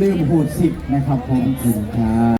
ลืมหูดสิบนะครับผมขอบคุณครับ